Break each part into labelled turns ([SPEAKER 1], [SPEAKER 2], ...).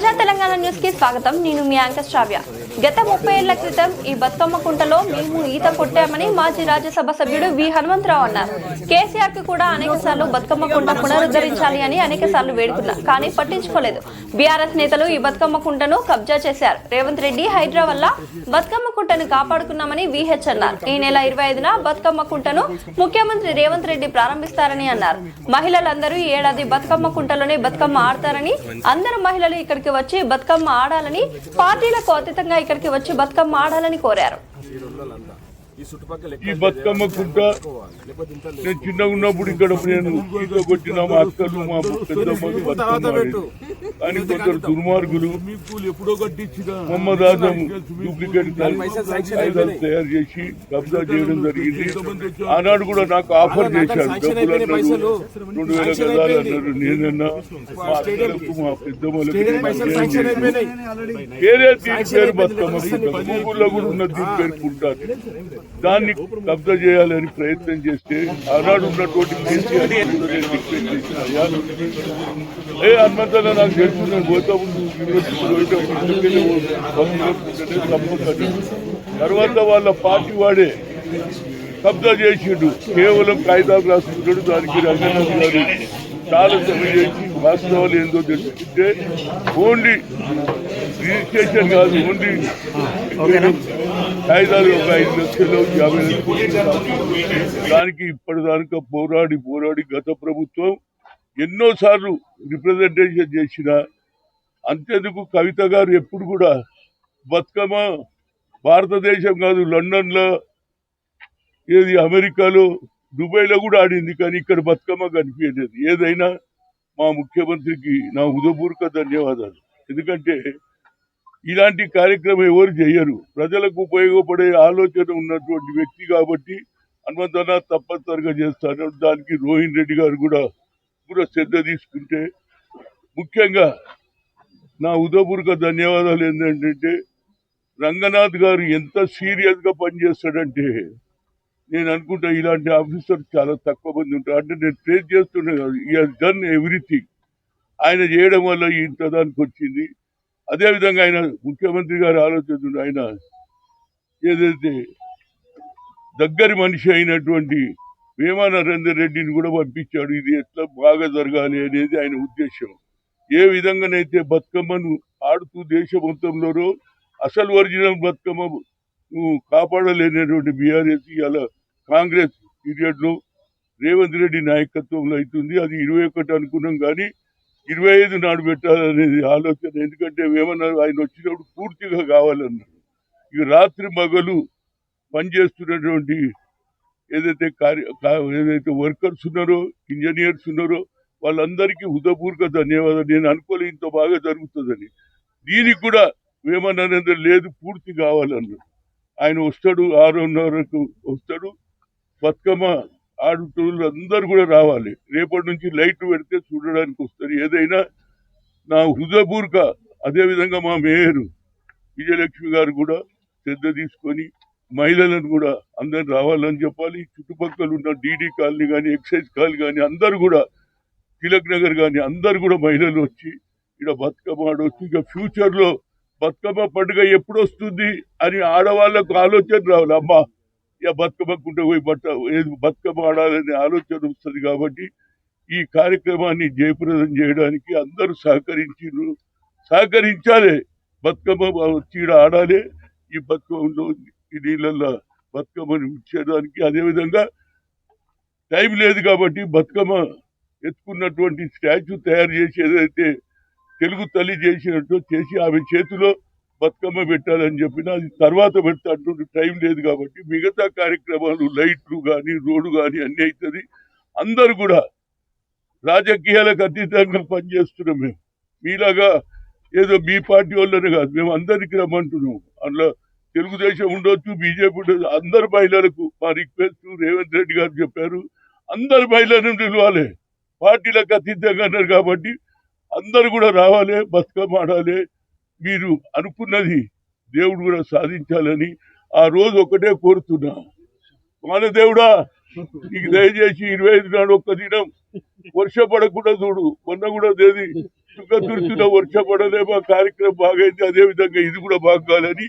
[SPEAKER 1] ప్రజా తెలంగాణ న్యూస్కి స్వాగతం. నేను మీ యాంకర్ శ్రావ్య. గత ముప్పై ఏళ్ళ క్రితం ఈ బతుకమ్మ కుంటలో మేము ఈత కొట్టామని మాజీ రాజ్యసభ సభ్యుడు వి హనుమంతరావు అన్నారు. కేసీఆర్కి కూడా అనేక సార్లు బతుకమ్మ కుంట పునరుద్ధరించాలి అని అనేక సార్లు వేడుకున్నారు కానీ పట్టించుకోలేదు. బీఆర్ఎస్ నేతలు ఈ బతుకమ్మ కుంటను కబ్జా చేశారు. రేవంత్ రెడ్డి హైదరాబాద్లో బతుకమ్మ కుంటను కాపాడుకున్నామని విహెచ్ అన్నారు. ఈ నెల ఇరవై ఐదున బతుకమ్మ కుంటను ముఖ్యమంత్రి రేవంత్ రెడ్డి ప్రారంభిస్తారని అన్నారు. మహిళలందరూ ఈ ఏడాది బతుకమ్మ కుంటలోనే బతుకమ్మ ఆడతారని అందరు మహిళలు ఇక్కడికి వచ్చి బతుకమ్మ ఆడాలని పార్టీలకు అతీతంగా ఇక్కడికి వచ్చి బతుకమ్మ ఆడాలని కోరారు.
[SPEAKER 2] ఈ చుట్టుపక్కల
[SPEAKER 3] ఈ బతుకమ్మ కుంట నేను చిన్నగా ఉన్నప్పుడు ఇక్కడ నేను ఈత కొట్టిన మా అక్కలు మా. కానీ కొందరు దుర్మార్గులు
[SPEAKER 2] ఎప్పుడో కట్టించిన
[SPEAKER 3] మొహమ్మద్ ఆజం డూప్లికేట్ కాగితాలు తయారు చేసి కబ్జా చేయడం జరిగింది. ఆనాడు కూడా నాకు ఆఫర్ చేశారు. డబ్బులు అన్నారు రెండు వేల గదాలు అన్నారు. నేనన్నా మా అక్కలకు మా పెద్దమ్మలకు వేరే దీని పేరు బతుకమ్మ. గూగుల్లో కూడా ఉన్న దీని పేరు కుంటారు దాన్ని కబ్జా చేయాలని ప్రయత్నం చేస్తే ఆనాడు ఉన్నటువంటి కేసీఆర్ ఏ నాకు తెలుసు నేను పోతా. తర్వాత వాళ్ళ పార్టీ వాడే కబ్జా చేసిండు. కేవలం కాగితాలు రాసుకుంటాడు దానికి రంగనాథ్ గారు చాలా సభ చేసి వాస్తవాలు ఏందో తెలుసుకుంటే ఓన్లీ రిజిస్ట్రేషన్ కాదు ఉండి కాగితాలు ఒక ఐదు లక్షలు యాభై లక్షలు దానికి ఇప్పటిదానిక పోరాడి పోరాడి గత ప్రభుత్వం ఎన్నోసార్లు రిప్రజెంటేషన్ చేసిన అంతేందుకు కవిత గారు ఎప్పుడు కూడా బతుకమ్మ భారతదేశం కాదు లండన్లో ఏది అమెరికాలో దుబాయ్లో కూడా ఆడింది కానీ ఇక్కడ బతుకమ్మ కనిపించలేదు. ఏదైనా మా ముఖ్యమంత్రికి నా హృదయపూర్వక ధన్యవాదాలు. ఎందుకంటే ఇలాంటి కార్యక్రమం ఎవరు చేయరు. ప్రజలకు ఉపయోగపడే ఆలోచన ఉన్నటువంటి వ్యక్తి కాబట్టి హనుమంతన తప్పనిసరిగా చేస్తాను దానికి రోహిన్ రెడ్డి గారు కూడా కూడా శ్రద్ధ తీసుకుంటే ముఖ్యంగా నా ఉదయపూర్క ధన్యవాదాలు ఏంటంటే రంగనాథ్ గారు ఎంత సీరియస్గా పనిచేస్తాడంటే నేను అనుకుంటా ఇలాంటి ఆఫీసర్ చాలా తక్కువ మంది ఉంటారు. అంటే నేను ట్రేస్ చేస్తున్నా డన్ ఎవ్రీథింగ్ ఆయన చేయడం వల్ల ఇంత దానికి వచ్చింది. అదేవిధంగా ఆయన ముఖ్యమంత్రి గారు ఆలోచన ఆయన ఏదైతే దగ్గరి మనిషి అయినటువంటి వేమా నరేందర్ రెడ్డిని కూడా పంపించాడు. ఇది ఎట్లా బాగా జరగాలి అనేది ఆయన ఉద్దేశం. ఏ విధంగానైతే బతుకమ్మను ఆడుతూ దేశ అసలు ఒరిజినల్ బతుకమ్మ కాపాడలేనటువంటి బీఆర్ఎస్ ఇలా కాంగ్రెస్ పీరియడ్లో రేవంత్ రెడ్డి నాయకత్వంలో అవుతుంది. అది ఇరవై ఒకటి అనుకున్నాం కానీ ఇరవై ఐదు నాడు పెట్టాలనేది ఆలోచన. ఎందుకంటే ఏమన్నారు ఆయన వచ్చినప్పుడు పూర్తిగా కావాలన్నారు ఈ రాత్రి మగలు పనిచేస్తున్నటువంటి ఏదైతే కార్య ఏదైతే వర్కర్స్ ఉన్నారో ఇంజనీర్స్ ఉన్నారో వాళ్ళందరికీ హృదయపూర్వక ధన్యవాదాలు. నేను అనుకోలే ఇంత బాగా జరుగుతుందని. దీనికి కూడా వేమనరేంద్ర లేదు పూర్తి కావాలన్నారు ఆయన వస్తాడు ఆరున్నరకు వస్తాడు. బతుకమ్మ ఆడుతున్నారు అందరు కూడా రావాలి. రేపటి నుంచి లైట్ పెడితే చూడడానికి వస్తారు. ఏదైనా నా హృదయపూర్క అదేవిధంగా మా మేయర్ విజయలక్ష్మి గారు కూడా శ్రద్ధ తీసుకొని మహిళలను కూడా అందరు రావాలని చెప్పాలి. చుట్టుపక్కల ఉన్న డీడీ కాలనీ కానీ ఎక్సైజ్ కాలనీ కానీ అందరు కూడా తిలక్ నగర్ కానీ అందరు కూడా మహిళలు వచ్చి ఇక్కడ బతుకమ్మ ఆడవచ్చు ఇక ఫ్యూచర్లో బతుకమ్మ పండుగ ఎప్పుడు వస్తుంది అని ఆడవాళ్ళకు ఆలోచన రావాలి. అమ్మా! ఇక బతుకమ్మ పోయి బట్ట ఏది బతుకమ్మ ఆడాలనే ఆలోచన వస్తుంది కాబట్టి ఈ కార్యక్రమాన్ని జయప్రదం చేయడానికి అందరూ సహకరించారు సహకరించాలి. బతుకమ్మ చీడ ఆడాలి. ఈ బతుకమ్మలో ఈ నీళ్ళల్లో బతుకమ్మని ఉంచడానికి అదేవిధంగా టైం లేదు కాబట్టి బతుకమ్మ ఎత్తుకున్నటువంటి స్టాచ్యూ తయారు చేసి ఏదైతే తెలుగు తల్లి చేసినట్టు చేసి ఆమె చేతిలో బతుకమ్మ పెట్టాలని చెప్పిన అది తర్వాత పెడతా అంటుంటే టైం లేదు కాబట్టి మిగతా కార్యక్రమాలు లైట్లు కానీ రోడ్డు కానీ అన్నీ అవుతుంది అందరు కూడా రాజకీయాలకు అతీతంగా పనిచేస్తున్నాం మేము. మీలాగా ఏదో మీ పార్టీ వాళ్ళనే కాదు మేము అందరికి రమ్మంటున్నాం. అందులో తెలుగుదేశం ఉండొచ్చు బీజేపీ ఉండొచ్చు అందరు మహిళలకు మా రిక్వెస్ట్ రేవంత్ రెడ్డి గారు చెప్పారు. అందరు మహిళలను నిలవాలి పార్టీలకు అతీతంగా అన్నారు కాబట్టి అందరు కూడా రావాలి బతుకమ్మ ఆడాలి. మీరు అనుకున్నది దేవుడు కూడా సాధించాలని ఆ రోజు ఒకటే కోరుతున్నా. మన దేవుడా నీకు దయచేసి ఇరవై ఐదు నాడు ఒక్క దినం వర్ష పడకుండా చూడు మొన్న కూడా దేది తుర్తున్న వర్ష పడలేమో కార్యక్రమం బాగైంది అదే విధంగా ఇది కూడా బాగాలని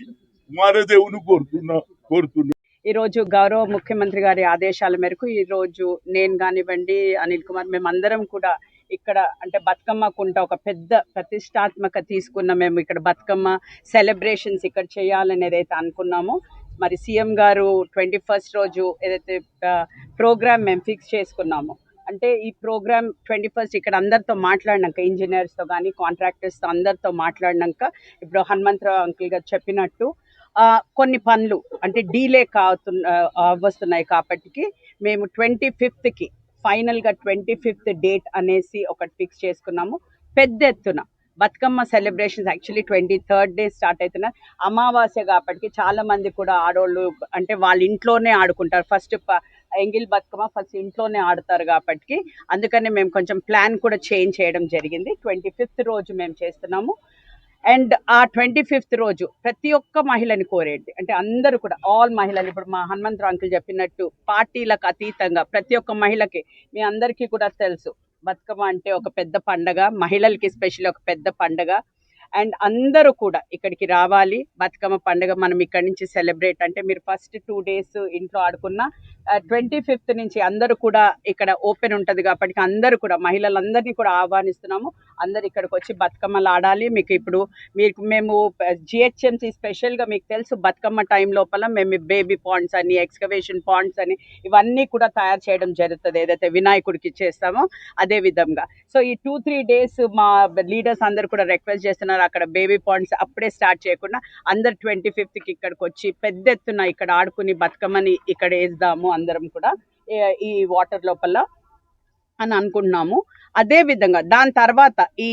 [SPEAKER 3] మానదేవుని కోరుతున్నా కోరుతున్నా.
[SPEAKER 4] ఈ రోజు గౌరవ ముఖ్యమంత్రి గారి ఆదేశాల మేరకు ఈ రోజు నేను కానివ్వండి అనిల్ కుమార్ మేమందరం కూడా ఇక్కడ అంటే బతుకమ్మ కుంట ఒక పెద్ద ప్రతిష్టాత్మక తీసుకున్న మేము ఇక్కడ బతుకమ్మ సెలబ్రేషన్స్ ఇక్కడ చేయాలని ఏదైతే అనుకున్నామో. మరి సీఎం గారు ట్వంటీ ఫస్ట్ రోజు ఏదైతే ప్రోగ్రామ్ మేము ఫిక్స్ చేసుకున్నామో. అంటే ఈ ప్రోగ్రామ్ ట్వంటీ ఫస్ట్ ఇక్కడ అందరితో మాట్లాడినాక ఇంజనీర్స్తో కానీ కాంట్రాక్టర్స్తో అందరితో మాట్లాడినాక ఇప్పుడు హనుమంతరావు అంకుల్ గారు చెప్పినట్టు కొన్ని పనులు అంటే డీలే కావుతున్న వస్తున్నాయి కాబట్టి మేము ట్వంటీ ఫిఫ్త్కి ఫైనల్గా ట్వంటీ ఫిఫ్త్ డేట్ అనేసి ఒకటి ఫిక్స్ చేసుకున్నాము. పెద్ద ఎత్తున Bathukamma celebrations actually twenty third day start అవుతున్నాయి అమావాస్య కాబట్టి చాలా మంది కూడా ఆడోళ్ళు అంటే వాళ్ళ ఇంట్లోనే ఆడుకుంటారు. ఫస్ట్ ఎంగిల్ బతుకమ్మ ఫస్ట్ ఇంట్లోనే ఆడతారు కాబట్టి అందుకనే మేము కొంచెం ప్లాన్ కూడా చేంజ్ చేయడం జరిగింది. ట్వంటీ ఫిఫ్త్ రోజు మేము చేస్తున్నాము. అండ్ ఆ ట్వంటీ ఫిఫ్త్ రోజు ప్రతి ఒక్క మహిళని కోరేది అంటే అందరూ కూడా ఆల్ మహిళలు. ఇప్పుడు మా హనుమంతరావు అంకుల్ చెప్పినట్టు పార్టీలకు అతీతంగా ప్రతి ఒక్క మహిళకి మీ అందరికీ కూడా తెలుసు బతుకమ్మ అంటే ఒక పెద్ద పండగ మహిళలకి స్పెషల్ ఒక పెద్ద పండగ. అండ్ అందరూ కూడా ఇక్కడికి రావాలి. బతుకమ్మ పండుగ మనం ఇక్కడి నుంచి సెలబ్రేట్ అంటే మీరు ఫస్ట్ టూ డేస్ ఇంట్లో ఆడుకున్న ట్వంటీ ఫిఫ్త్ నుంచి అందరూ కూడా ఇక్కడ ఓపెన్ ఉంటుంది కాబట్టి అందరూ కూడా మహిళలందరినీ కూడా ఆహ్వానిస్తున్నాము. అందరు ఇక్కడికి వచ్చి బతుకమ్మలు ఆడాలి. మీకు ఇప్పుడు మీకు మేము జిహెచ్ఎంసి స్పెషల్గా మీకు తెలుసు బతుకమ్మ టైం లోపల మేము బేబీ పాండ్స్ అని ఎక్స్కవేషన్ పాండ్స్ అని ఇవన్నీ కూడా తయారు చేయడం జరుగుతుంది. ఏదైతే వినాయకుడికి చేస్తామో అదే విధంగా. సో ఈ టూ త్రీ డేస్ మా లీడర్స్ అందరు కూడా రిక్వెస్ట్ చేస్తున్నారు అక్కడ బేబీ పాండ్స్ అప్పుడే స్టార్ట్ చేయకుండా అందరు ట్వంటీ ఫిఫ్త్కి ఇక్కడికి వచ్చి పెద్ద ఎత్తున ఇక్కడ ఆడుకుని బతుకమ్మని ఇక్కడ వేద్దాము అందరం కూడా ఈ- వాటర్ లోపల అని అనుకుంటున్నాము. అదే విధంగా దాని తర్వాత ఈ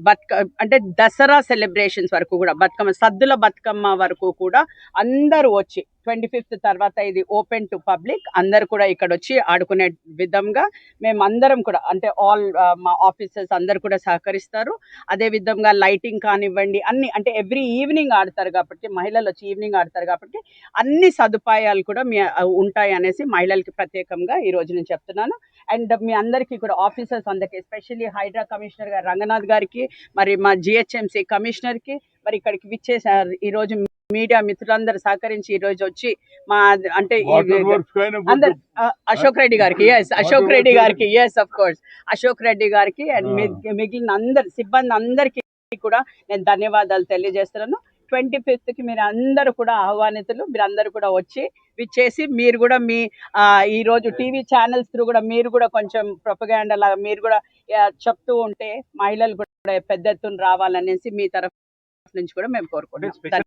[SPEAKER 4] బతుక అంటే దసరా సెలబ్రేషన్స్ వరకు కూడా బతుకమ్మ సద్దుల బతుకమ్మ వరకు కూడా అందరూ వచ్చి ట్వంటీ ఫిఫ్త్ తర్వాత ఇది ఓపెన్ టు పబ్లిక్. అందరు కూడా ఇక్కడ వచ్చి ఆడుకునే విధంగా మేము అందరం కూడా అంటే ఆల్ మా ఆఫీసర్స్ అందరు కూడా సహకరిస్తారు. అదే విధంగా లైటింగ్ కానివ్వండి అన్ని అంటే ఎవ్రీ ఈవినింగ్ ఆడతారు కాబట్టి మహిళలు వచ్చి ఈవినింగ్ ఆడతారు కాబట్టి అన్ని సదుపాయాలు కూడా మీ ఉంటాయి అనేసి మహిళలకి ప్రత్యేకంగా ఈ రోజు నేను చెప్తున్నాను. అండ్ మీ అందరికీ కూడా ఆఫీసర్స్ అందరికీ ఎస్పెషల్లీ హైడ్రా కమిషనర్ గారు రంగనాథ్ గారికి మరి మా జిహెచ్ఎంసీ కమిషనర్కి మరి ఇక్కడికి విచ్చేసారు ఈరోజు మీడియా మిత్రులందరూ సహకరించి ఈ రోజు వచ్చి మా అంటే అందరు అశోక్ రెడ్డి గారికి ఎస్ అశోక్ రెడ్డి గారికి yes of course Ashok Reddy గారికి అండ్. మిగిలిన అందరు సిబ్బంది అందరికి కూడా నేను ధన్యవాదాలు తెలియజేస్తున్నాను. ట్వంటీ ఫిఫ్త్కి మీరు అందరూ కూడా ఆహ్వానితులు మీరు అందరూ కూడా వచ్చి విచ్చేసి మీరు కూడా మీ ఈ రోజు టీవీ ఛానల్స్ త్రూ కూడా మీరు కూడా కొంచెం ప్రొపగాండా లాగా మీరు కూడా చెప్తూ ఉంటే మహిళలు కూడా పెద్ద ఎత్తున రావాలనేసి మీ తరఫు నుంచి కూడా మేము కోరుకుంటున్నాం.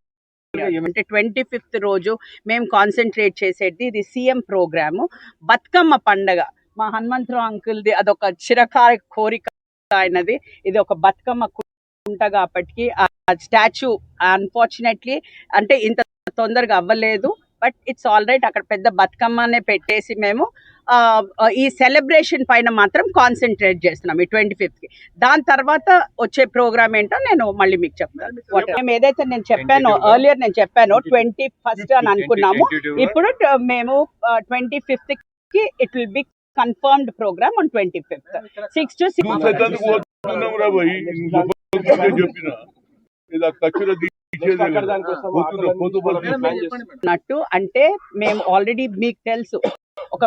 [SPEAKER 4] అంటే ట్వంటీ ఫిఫ్త్ రోజు మేము కాన్సన్ట్రేట్ చేసేది ఇది సీఎం ప్రోగ్రాము. బతుకమ్మ పండగ. మా హనుమంతరావు అంకుల్ది అదొక చిరకాల కోరిక అయినది ఇది ఒక బతుకమ్మ కుంట కాబట్టి ఆ స్టాచ్యూ అన్ఫార్చునేట్లీ అంటే ఇంత తొందరగా అవ్వలేదు. బట్ ఇట్స్ ఆల్ రైట్ అక్కడ పెద్ద బతుకమ్మనే పెట్టేసి మేము ఈ సెలబ్రేషన్ పైన మాత్రం కాన్సన్ట్రేట్ చేస్తున్నాం ఈ ట్వంటీ ఫిఫ్త్కి దాని తర్వాత వచ్చే ప్రోగ్రామ్ ఏంటో నేను మళ్ళీ మీకు చెప్తాను. మేము ఏదైతే నేను చెప్పానో ఎర్లియర్ నేను చెప్పాను ట్వంటీ ఫస్ట్ అని అనుకున్నాము. ఇప్పుడు మేము twenty ఫిఫ్త్కి it will be confirmed programme on twenty fifth six to
[SPEAKER 3] పోతూ
[SPEAKER 4] అన్నట్టు అంటే మేము ఆల్రెడీ మీకు తెలుసు. ఒక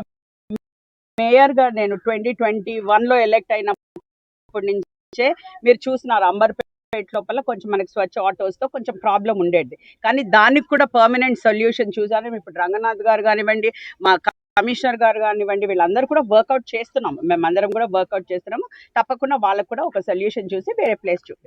[SPEAKER 4] మేయర్గా నేను ట్వంటీ ట్వంటీ వన్లో ఎలెక్ట్ అయినప్పటి నుంచే మీరు చూసినారు అంబర్పేట లోపల కొంచెం మనకి స్వచ్ఛ ఆటోస్తో కొంచెం ప్రాబ్లం ఉండేది. కానీ దానికి కూడా పర్మనెంట్ సొల్యూషన్ చూసాను ఇప్పుడు రంగనాథ్ గారు కానివ్వండి మా కమిషనర్ గారు కానివ్వండి వీళ్ళందరూ కూడా వర్కౌట్ చేస్తున్నాము. మేమందరం కూడా వర్కౌట్ చేస్తున్నాము. తప్పకుండా వాళ్ళకు కూడా ఒక సొల్యూషన్ చూసి వేరే ప్లేస్ చూపి